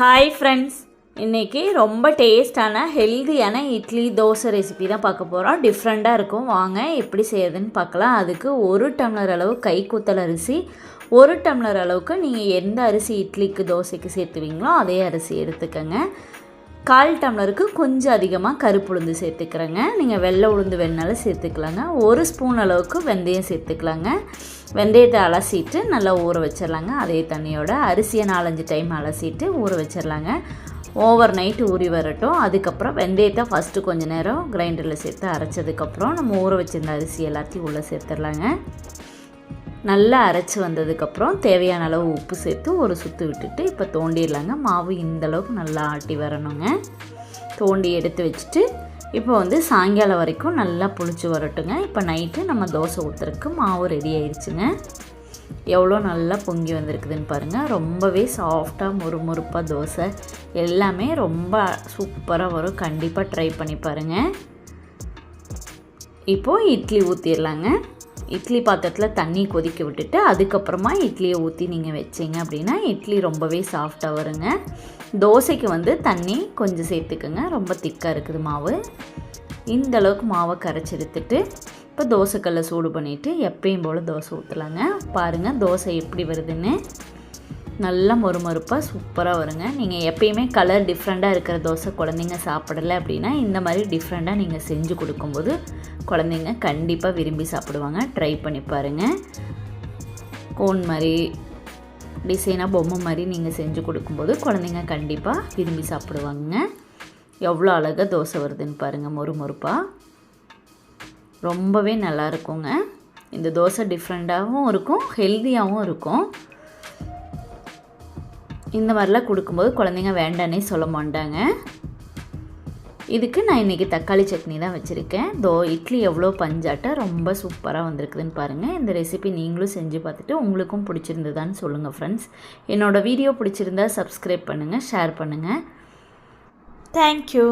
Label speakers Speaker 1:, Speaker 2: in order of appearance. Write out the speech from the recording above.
Speaker 1: Hi friends இன்றைக்கி ரொம்ப டேஸ்டான ஹெல்தியான இட்லி தோசை ரெசிபி தான் பார்க்க போகிறோம் டிஃப்ரெண்ட்டாக இருக்கும். வாங்க எப்படி செய்யறதுன்னு பார்க்கலாம். அதுக்கு ஒரு டம்ளர் அளவு கைக்குத்தல் அரிசி ஒரு டம்ளர் அளவுக்கு நீங்கள் எந்த அரிசி இட்லிக்கு தோசைக்கு சேர்த்துவீங்களோ அதே அரிசி எடுத்துக்கோங்க. கால் டம்ளருக்கு கொஞ்சம் அதிகமாக கருப்பு உளுந்து சேர்த்துக்கிறேங்க. நீங்கள் வெள்ளை உளுந்து வேணாலும் சேர்த்துக்கலாங்க. ஒரு ஸ்பூன் அளவுக்கு வெந்தயம் சேர்த்துக்கலாங்க. வெந்தயத்தை அலசிட்டு நல்லா ஊற வச்சிடலாங்க. அதே தண்ணியோட அரிசியை நாலஞ்சு டைம் அலசிட்டு ஊற வச்சிடலாங்க. ஓவர் நைட்டு ஊறி வரட்டும். அதுக்கப்புறம் வெந்தயத்தை ஃபஸ்ட்டு கொஞ்சம் நேரம் கிரைண்டரில் சேர்த்து அரைச்சதுக்கப்புறம் நம்ம ஊற வச்சிருந்த அரிசி எல்லாத்தையும் உள்ளே சேர்த்துடலாங்க. நல்லா அரைச்சி வந்ததுக்கப்புறம் தேவையான அளவு உப்பு சேர்த்து ஒரு சுற்று விட்டுட்டு இப்போ தோண்டிடலாங்க. மாவு இந்த அளவுக்கு நல்லா ஆட்டி வரணுங்க. தோண்டி எடுத்து வச்சுட்டு இப்போ வந்து சாயங்காலம் வரைக்கும் நல்லா புளிச்சு வரட்டுங்க. இப்போ நைட்டு நம்ம தோசை ஊற்றுறதுக்கு மாவு ரெடி ஆயிடுச்சுங்க எவ்வளோ நல்லா பொங்கி வந்திருக்குதுன்னு பாருங்கள் ரொம்பவே சாஃப்டாக முறுமுறுப்பாக தோசை. எல்லாமே ரொம்ப சூப்பராக வரும். கண்டிப்பாக ட்ரை பண்ணி பாருங்கள் இப்போது இட்லி ஊற்றிடலாங்க இட்லி பாத்திரத்தில் தண்ணி கொதிக்க விட்டுட்டு அதுக்கப்புறமா இட்லியை ஊற்றி நீங்கள் வச்சிங்க அப்படின்னா இட்லி ரொம்பவே சாஃப்டாக வருங்க. தோசைக்கு வந்து தண்ணி கொஞ்சம் சேர்த்துக்குங்க. ரொம்ப திக்காக இருக்குது மாவு. இந்த அளவுக்கு மாவை கரைச்சி எடுத்துட்டு இப்போ தோசைக்கல்லை சூடு பண்ணிவிட்டு எப்பயும் போல் தோசை ஊற்றலாங்க பாருங்கள் தோசை எப்படி வருதுன்னு. நல்லா மொறுமொறுப்பாக சூப்பராக வருங்க. நீங்கள் எப்பயுமே கலர் டிஃப்ரெண்ட்டாக இருக்கிற தோசை குழந்தைங்க சாப்பிடலை அப்படின்னா இந்த மாதிரி டிஃப்ரெண்ட்டாக நீங்கள் செஞ்சு கொடுக்கும்போது குழந்தைங்க கண்டிப்பாக விரும்பி சாப்பிடுவாங்க. ட்ரை பண்ணி பாருங்கள் கோன் மாதிரி டிசைனாக பொம்மை மாதிரி நீங்கள் செஞ்சு கொடுக்கும்போது குழந்தைங்க கண்டிப்பாக விரும்பி சாப்பிடுவாங்க எவ்வளோ அழகாக தோசை வருதுன்னு பாருங்கள் மொறுமொறுப்பாக ரொம்பவே நல்லா இருக்குங்க. இந்த தோசை டிஃப்ரெண்ட்டாகவும் இருக்கும் ஹெல்த்தியாகவும் இருக்கும். இந்த மாதிரிலாம் கொடுக்கும்போது குழந்தைங்க வேண்டானே சொல்ல மாட்டாங்க. இதுக்கு நான் இன்றைக்கி தக்காளி சட்னி தான் வச்சுருக்கேன். தோ இட்லி எவ்வளோ பஞ்சாட்டம் ரொம்ப சூப்பராக வந்திருக்குதுன்னு பாருங்கள் இந்த ரெசிபி நீங்களும் செஞ்சு பார்த்துட்டு உங்களுக்கும் பிடிச்சிருந்ததான்னு சொல்லுங்கள் ஃப்ரெண்ட்ஸ் என்னோடய வீடியோ பிடிச்சிருந்தா சப்ஸ்கிரைப் பண்ணுங்கள் ஷேர் பண்ணுங்கள் தேங்க்யூ